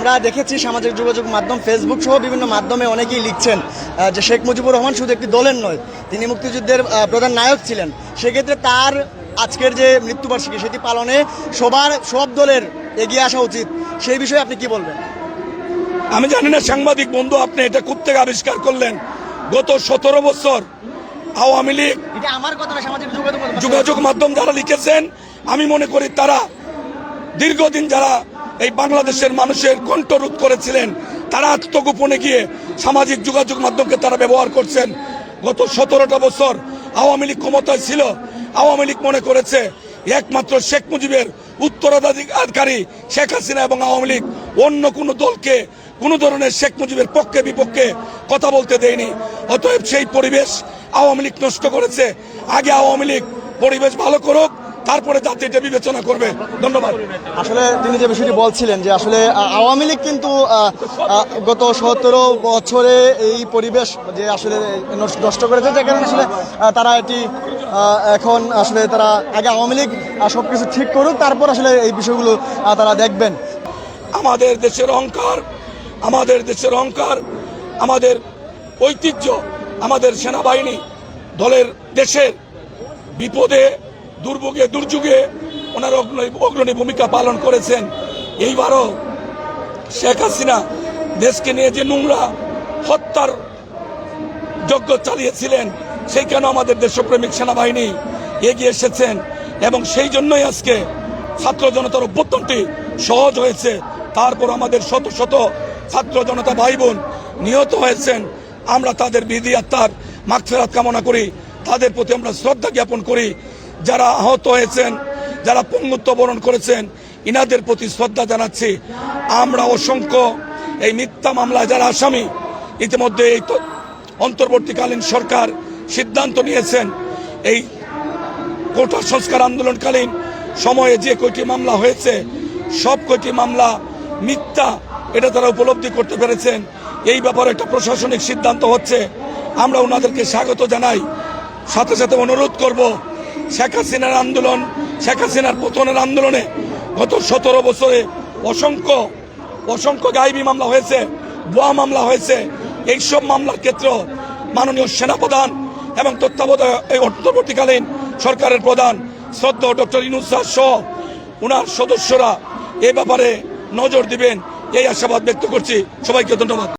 আমরা দেখেছি সামাজিক যোগাযোগ মাধ্যম ফেসবুক সহ বিভিন্ন মাধ্যমে অনেকেই লিখছেন যে শেখ মুজিবুর রহমান শুধু একটি দলের নয় তিনি মুক্তিযুদ্ধের প্রধান নায়ক ছিলেন। সেক্ষেত্রে তার আজকের যে মৃত্যুবার্ষিকী সেটি পালনে সবার সব দলের এগিয়ে আসা উচিত। সেই বিষয়ে আপনি কি বলবেন? আমি জানি না সাংবাদিক বন্ধু আপনি এটা থেকে আবিষ্কার করলেন। গত সতেরো বছর আওয়ামী লীগ এটা আমার কথা সামাজিক যোগাযোগ মাধ্যম যারা লিখেছেন আমি মনে করি তারা দীর্ঘদিন যারা এই বাংলাদেশের মানুষের কণ্ঠরোধ করেছিলেন। তারা আত্মগোপনে গিয়ে সামাজিক যোগাযোগ মাধ্যমকে তারা ব্যবহার করছেন। গত সতেরোটা বছর আওয়ামী লীগ ক্ষমতায় ছিল। আওয়ামী লীগ মনে করেছে, একমাত্র শেখ মুজিবের উত্তরাধিকারী শেখ হাসিনা এবং আওয়ামী লীগ অন্য কোনো দলকে, কোনো ধরনের শেখ মুজিবের পক্ষে, বিপক্ষে কথা বলতে দেয়নি। অতএব সেই পরিবেশ আওয়ামী লীগ নষ্ট করেছে। আগে আওয়ামী লীগ পরিবেশ ভালো করুক তারপরে জাতি এটা বিবেচনা করবে। ধন্যবাদ। আসলে তিনি যে বিষয়টি বলছিলেন যে আসলে আওয়ামী লীগ কিন্তু গত সতেরো বছরে এই পরিবেশ যে আসলে নষ্ট- নষ্ট করেছে যে কারণে আসলে তারা এটি এখন আসলে তারা আগে আওয়ামী লীগ সব কিছু ঠিক করুক তারপর আসলে এই বিষয়গুলো তারা দেখবেন। আমাদের দেশের অহংকার আমাদের দেশের অহংকার আমাদের ঐতিহ্য আমাদের সেনাবাহিনী দলের দেশের বিপদে দুর্ভোগে, দুর্যোগে ওনার অগ্রণী ভূমিকা পালন করেছেন। এইবারও শেখ হাসিনা দেশকে নিয়ে যে নোংরা হত্যার যজ্ঞ চালিয়েছিলেন, সেই কেন আমাদের দেশপ্রেমিক সেনাবাহিনী এগিয়ে এসেছেন? এবং সেই জন্যই আজকে ছাত্র জনতার অভ্যর্থনটি সহজ হয়েছে। তারপর আমাদের শত শত ছাত্র জনতা ভাই বোন নিহত হয়েছেন। আমরা তাদের বিধি আত্মার মাগফেরাত কামনা করি। তাদের প্রতি আমরা শ্রদ্ধা জ্ঞাপন করি। যারা আহত হয়েছেন, যারা পঙ্গুত্ব বরণ করেছেন, ইনাদের প্রতি শ্রদ্ধা জানাচ্ছি। আমরা অসংখ্য এই মিথ্যা মামলায় যারা আসামি, ইতিমধ্যে এই অন্তর্বর্তীকালীন সরকার সিদ্ধান্ত নিয়েছেন। এই কোটা সংস্কার আন্দোলনকালীন সময়ে যে কয়টি মামলা হয়েছে, সব কয়টি মামলা মিথ্যা, এটা তারা উপলব্ধি করতে পেরেছেন। এই ব্যাপারে একটা প্রশাসনিক সিদ্ধান্ত হচ্ছে। আমরা ওনাদেরকে স্বাগত জানাই। সাথে সাথে অনুরোধ করব শেখ হাসিনার আন্দোলন, শেখ হাসিনার পতনের আন্দোলনে গত সতেরো বছরে অসংখ্য অসংখ্য গাইবী মামলা হয়েছে, ভুয়া মামলা হয়েছে। এইসব মামলার ক্ষেত্র মাননীয় সেনাপ্রধান এবং তত্ত্বাবধায়ক এই অন্তর্বর্তীকালীন সরকারের প্রধান শ্রদ্ধ ডক্টর ইনুস স্যার সহ উনার সদস্যরা এ ব্যাপারে নজর দিবেন। এই আশাবাদ ব্যক্ত করছি। সবাইকে ধন্যবাদ।